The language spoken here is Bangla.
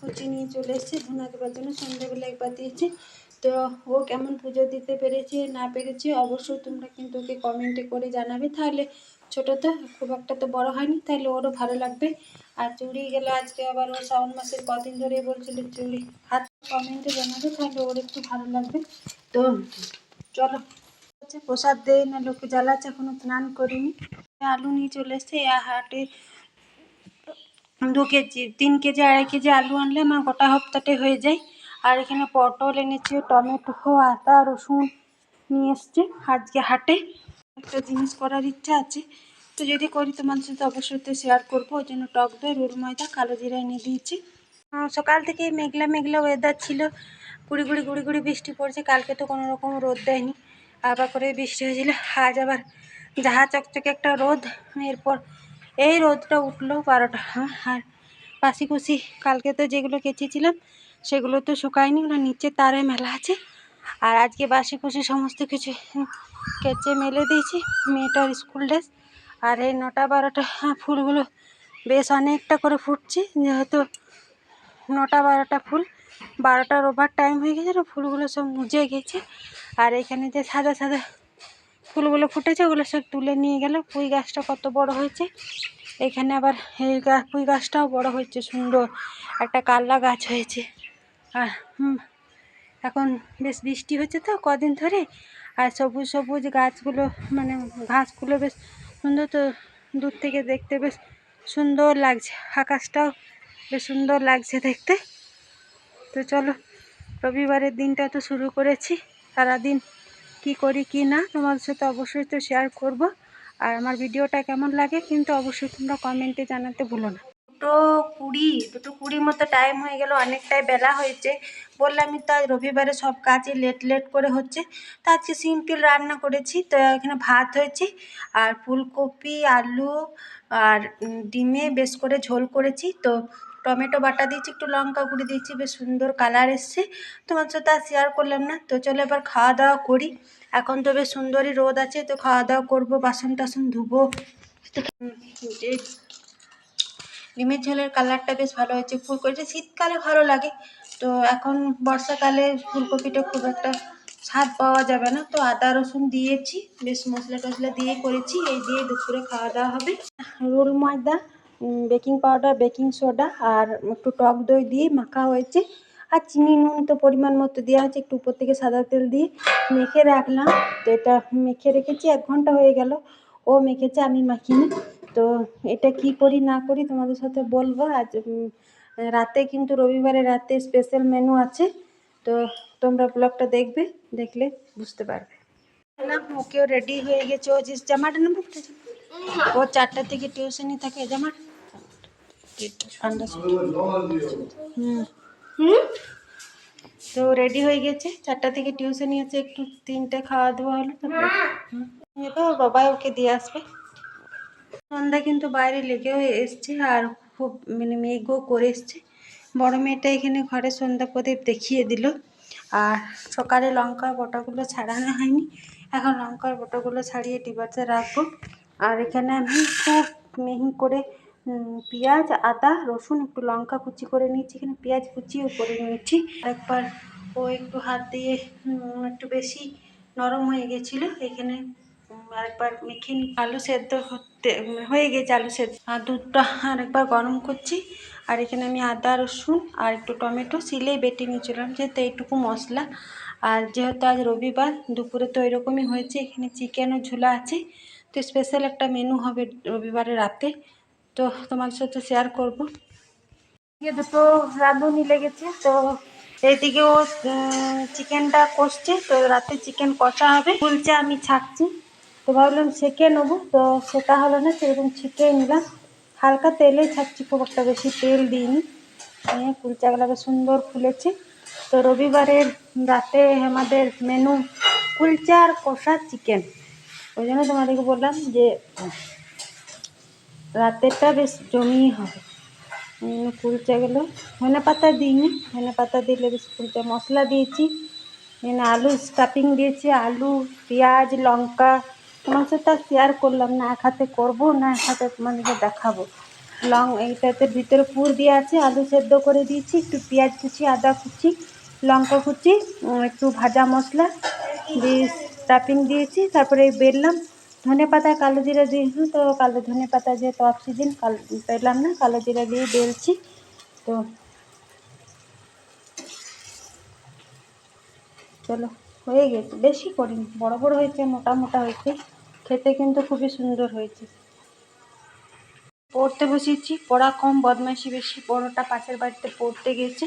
কুচি নিয়ে চলে এসেছে। ধুনা দেওয়ার জন্য সন্ধ্যেবেলা একবার দিয়েছি। তো ও কেমন পুজো দিতে পেরেছে, না পেরেছে অবশ্যই তোমরা কিন্তু ওকে কমেন্টে করে জানাবে। তাহলে ছোটো তো, খুব একটা তো বড় হয়নি, তাহলে ওরও ভালো লাগবে। আর চুড়ি গেলে আজকে আবার ও শ্রাবণ মাসের কদিন ধরে বলছিল চুড়ি হাত কমেন্টে জানাবে, তাহলে ওর একটু ভালো লাগবে। তো চলো। প্রসাদ দেয় না, লোকে জ্বালাচ্ছে, এখনও স্নান করিনি। আলু নিয়ে চলে এসছে হাটে দু কেজি, তিন কেজি, আড়াই কেজি আলু আনলে আমার গোটা হপ্তাতে হয়ে যায়। আর এখানে পটল এনেছে, টমেটো, আদা, রসুন নিয়ে এসছে আজকে হাটে। একটা জিনিস করার ইচ্ছা আছে। তো যদি করি তোমার সাথে অবশ্যই শেয়ার করব। ওই জন্য টক দই রুল ময়দা, কালো জিরা এনে দিয়েছি। সকাল থেকে মেঘলা মেঘলা ওয়েদার ছিল। গুড়ি গুড়ি গুড়ি গুড়ি বৃষ্টি পড়ছে। কালকে তো কোনো রকম রোদ দেয়নি। আবার করে বৃষ্টি হয়েছিল। আজ আবার যাহা চকচকে একটা রোদ। এরপর এই রোদটা উঠল বারোটা আর পাশি কুশি কালকে তো যেগুলো কেচেছিলাম সেগুলো তো শুকায়নি ওগুলো নিচে তারে মেলা আছে। আর আজকে বাসি কুশি সমস্ত কিছু কেচে মেলে দিয়েছি মেয়েটার স্কুল ড্রেস। আর এই নটা বারোটা হ্যাঁ, ফুলগুলো বেশ অনেকটা করে ফুটছে যেহেতু নটা বারোটা ফুল বারোটার ওভার টাইম হয়ে গেছে ফুলগুলো সব মুজে গেছে। আর এখানে যে সাদা সাদা ফুলগুলো ফুটেছে, ওগুলো সব তুলে নিয়ে গেল। পুঁই গাছটা কত বড় হয়েছে। এখানে আবার এই পুঁই গাছটাও বড় হয়েছে, সুন্দর। একটা কাল্লা গাছ হয়েছে। আর এখন বেশ বৃষ্টি হচ্ছে তো কদিন ধরে। আর সবুজ সবুজ গাছগুলো মানে ঘাসগুলো বেশ সুন্দর তো, দূর থেকে দেখতে বেশ সুন্দর লাগছে। আকাশটাও বেশ সুন্দর লাগছে দেখতে। তো চলো, রবিবারের দিনটা তো শুরু করেছি। সারাদিন কি করি, কি না, তোমাদের সাথে অবশ্যই তো শেয়ার করব। আর আমার ভিডিওটা কেমন লাগে কিন্তু অবশ্যই তোমরা কমেন্টে জানাতে ভুলো না। দুটো কুড়ি, দুটো কুড়ির মতো টাইম হয়ে গেল, অনেকটাই বেলা হয়েছে। বললামই তো রবিবারে সব কাজই লেট লেট করে হচ্ছে। তো আজকে সিম্পল রান্না করেছি, তো এখানে ভাত হয়েছে, আর ফুলকপি, আলু, আর ডিমে বেশ করে ঝোল করেছি। তো টমেটো বাটা দিয়েছি, একটু লঙ্কা গুঁড়ি দিয়েছি, বেশ সুন্দর কালার এসছে। তোমার সাথে আর শেয়ার করলাম না। তো চলো এবার খাওয়া দাওয়া করি। এখন তো বেশ সুন্দরই রোদ আছে, তো খাওয়া দাওয়া করব, বাসন টাসন ধুবো। ডিমের ঝোলের কালারটা বেশ ভালো হয়েছে ফুলকপিটা শীতকালে ভালো লাগে। তো এখন বর্ষাকালে ফুলকপিটা খুব একটা স্বাদ পাওয়া যাবে না। তো আদা, রসুন দিয়েছি, বেশ মশলা টশলা দিয়ে করেছি। এই দিয়ে দুপুরে খাওয়া দাওয়া হবে। রোল ময়দা বেকিং পাউডার বেকিং সোডা আর একটু টক দই দিয়ে মাখা হয়েছে। আর চিনি নুন তো পরিমাণ মতো দেওয়া আছে একটু উপর থেকে সাদা তেল দিয়ে মেখে রাখলাম। তো এটা মেখে রেখেছি, এক ঘণ্টা হয়ে গেল, ও মেখেছে, আমি মাখিনি। তো এটা কি করি, না করি তোমাদের সাথে বলব। আজ রাতে কিন্তু রবিবারে রাতে স্পেশাল মেনু আছে। তো তোমরা ব্লগটা দেখবে, দেখলে বুঝতে পারবে। ওকেও রেডি হয়ে গেছে। ও যে জামাটা নেব, ও চারটা থেকে টিউশনি থাকে, জামাটা। ঠান্ডা হুম। তো রেডি হয়ে গেছে। চারটা থেকে টিউশনি আছে একটু তিনটে খাওয়া দাওয়া হলো তারপরে বাবা ওকে দিয়ে আসবে। সন্ধ্যা কিন্তু বাইরে লেগেও এসছে আর খুব মানে মেঘও করে এসছে। বড় মেয়েটা এখানে ঘরে সন্ধ্যা প্রদীপ দেখিয়ে দিল। আর সকালে লঙ্কার বটাগুলো ছাড়ানো হয়নি। এখন লঙ্কার বটাগুলো ছাড়িয়ে ডিবাতে রাখব। আর এখানে আমি খুব মিহি করে পেঁয়াজ, আদা, রসুন, একটু লঙ্কা কুচি করে নিয়েছি। এখানে পেঁয়াজ কুচিও করে নিয়েছি। একবার ও একটু হাত দিয়ে একটু বেশি নরম হয়ে গেছিল। এখানে আরেকবার মেখে আলু সেদ্ধ হতে হয়ে গেছে আলু সেদ্ধ। আর দুধটা আরেকবার গরম করছি। আর এখানে আমি আদা, রসুন আর একটু টমেটো সিলেই বেটে নিয়েছিলাম, যেহেতু এইটুকু মশলা। আর যেহেতু আজ রবিবার, দুপুরে তো এরকমই হয়েছে। এখানে চিকেনও ঝোলা আছে। তো স্পেশাল একটা মেনু হবে রবিবারে রাতে। তো তোমার সাথে শেয়ার করব। দুটো রাঁধুনি লেগেছে, তো এইদিকে ও চিকেনটা কষছে, তো রাতে চিকেন কষা হবে। কুলচা আমি ছাকছি, তো ভাবলাম সেকে নেব, তো সেটা হলো না, সেরকম ছিকে নিলাম। হালকা তেলে ছাকছি, খুব একটা বেশি তেল দিইনি। নিয়ে কুলচাগুলো বেশ সুন্দর ফুলেছে। তো রবিবারের রাতে আমাদের মেনু কুলচা আর কষা চিকেন। ওই জন্য তোমাদেরকে বললাম যে রাতেরটা বেশ জমিয়ে হবে। কুলচাগুলো ধনে পাতা দিইনি। ধনে পাতা দিলে বেশ কুলচা মশলা দিয়েছি। এখানে আলু স্টাফিং দিয়েছি। আলু, পেঁয়াজ, লঙ্কা, তোমার সাথে শেয়ার করলাম না। এক হাতে করব না, এক হাতে তোমাদেরকে দেখাবো। লং এইটাতে ভিতরে পুর দিয়ে আছে। আলু সেদ্ধ করে দিয়েছি। একটু পেঁয়াজ কুচি, আদা কুচি, লঙ্কা কুচি একটু ভাজা মশলা দিয়ে স্টাফিং দিয়েছি। তারপরে বেললাম। ধনে পাতা, কালো জিরা দিয়েছি তো কালো ধনে পাতা যেহেতু অফ সিজন পেলাম না, কালো জিরা দিয়ে বেলছি, তো চলো, হয়ে গেছে, বেশি করিনি, বড় বড় হয়েছে, মোটা মোটা হয়েছে, খেতে কিন্তু খুবই সুন্দর হয়েছে। পড়তে বসেছি, পড়া কম, বদমাইশি বেশি, বড়টা পাশের বাড়িতে পড়তে গেছে